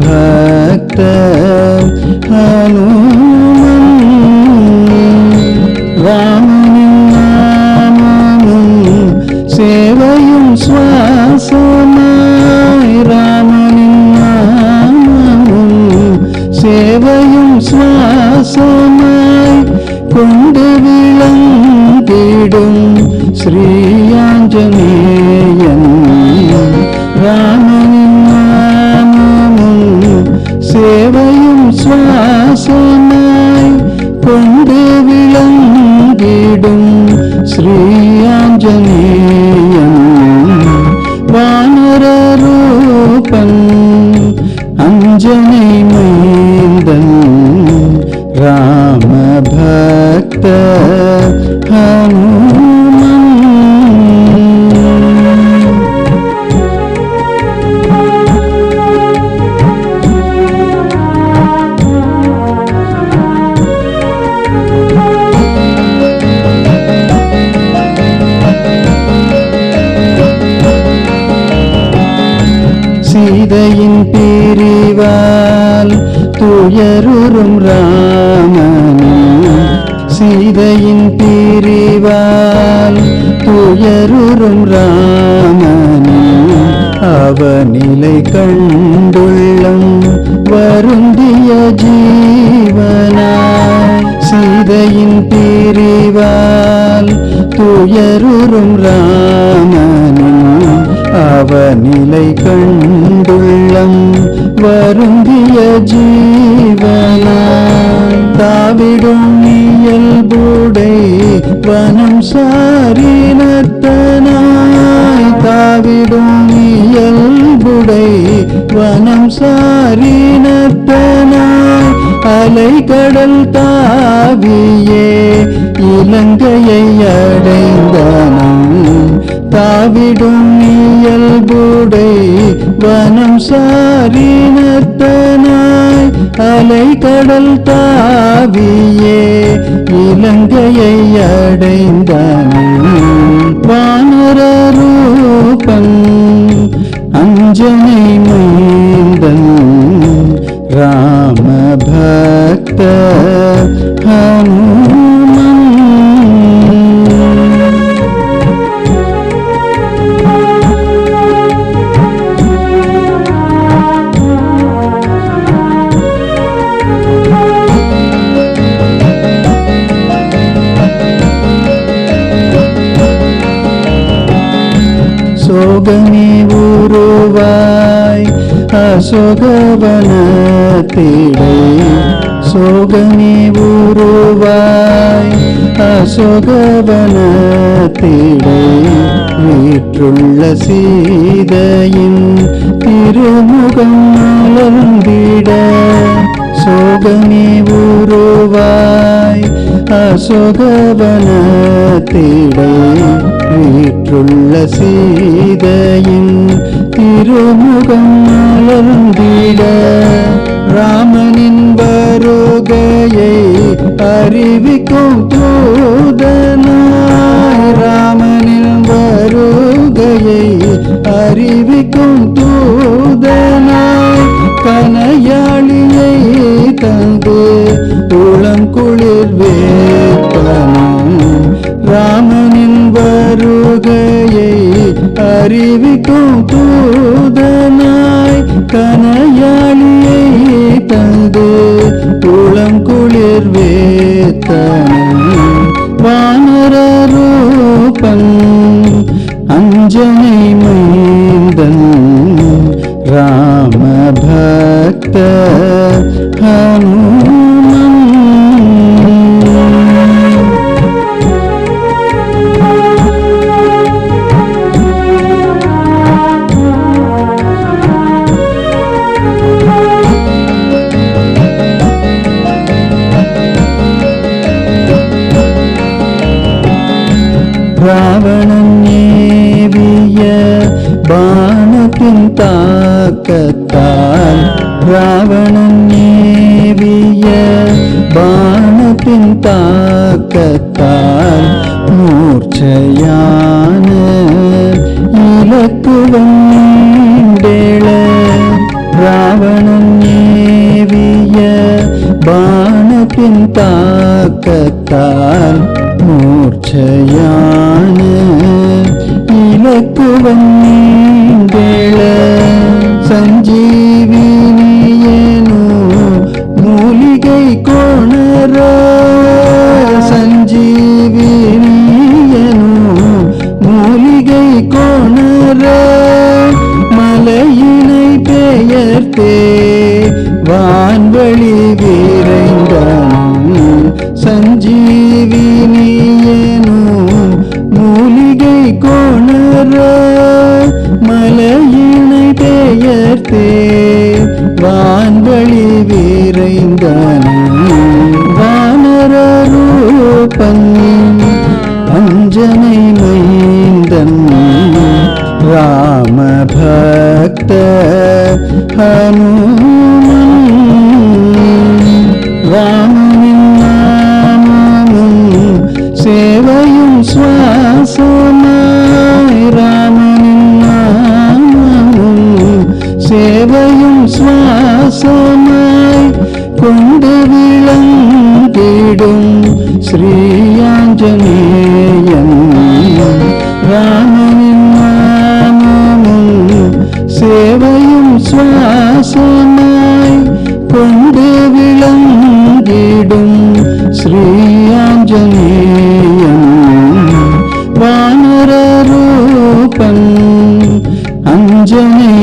ഭക്ത രാമനും സേവയും ശ്വാസമായി രാമനും സേവയും ശ്വാസമായി കൊണ്ടുവിളങ്കിടും ശ്രീയാഞ്ജനീ சேவையும் சுவாசமாய் கொண்டு விளங்கிடும் ஸ்ரீயாஞ்சனேயன் வானர ரூபன் அஞ்சனை மைந்தன் துயருறும் ராமனே சீதையின் பிரிவால் துயருறும் ராமனே அவநிலை கண்டுள்ளம் வருந்திய ஜீவனாய். சீதையின் பிரிவால் துயருறும் ராம அவநிலை கண்டுள்ளம் வருந்திய ஜீவன தாவிடும் இயல்புடை வனம் சாரினத்தனாய் தாவிடும் இயல்புடை வனம் சாரினத்தனாய் அலைகடல் தாவியே இலங்கையை அடைந்தனம் தாவிடும் வனம் சாரினத்தனாய் அலைகடல் தாவியே இலங்கையை அடைந்தான் வானர ரூபன் அஞ்சனை மைந்தன் ராம பக்த சோகமே உருவாய். அசோகவனத்திடை சோகமே உருவாய். அசோகவனத்திடை வீற்றுள்ள சீதையின் திருமுகம் மலர்ந்திட. சோகமே உருவாய். அசோகவனத்திடை வீற்றுள்ள சீதையின் திருமுகம் மலர்ந்திட ராமனின் வருகையை அறிவிக்கும் தூதனாய். ராமனின் வருகையை அறிவிக்கும் தூதனாய். கனையாளியை தந்து உளம் அறிவிக்கும் தூதனாய் கனையாளியை தந்து உளம் குளிர் வேத்தனம் வானர ரூபன் அஞ்சனை ഇച്ഛയാണ് ഇലക്കുവണ്ടേള രാവണൻ നേവിയ മൂർച്ചയാണ് কে 经历。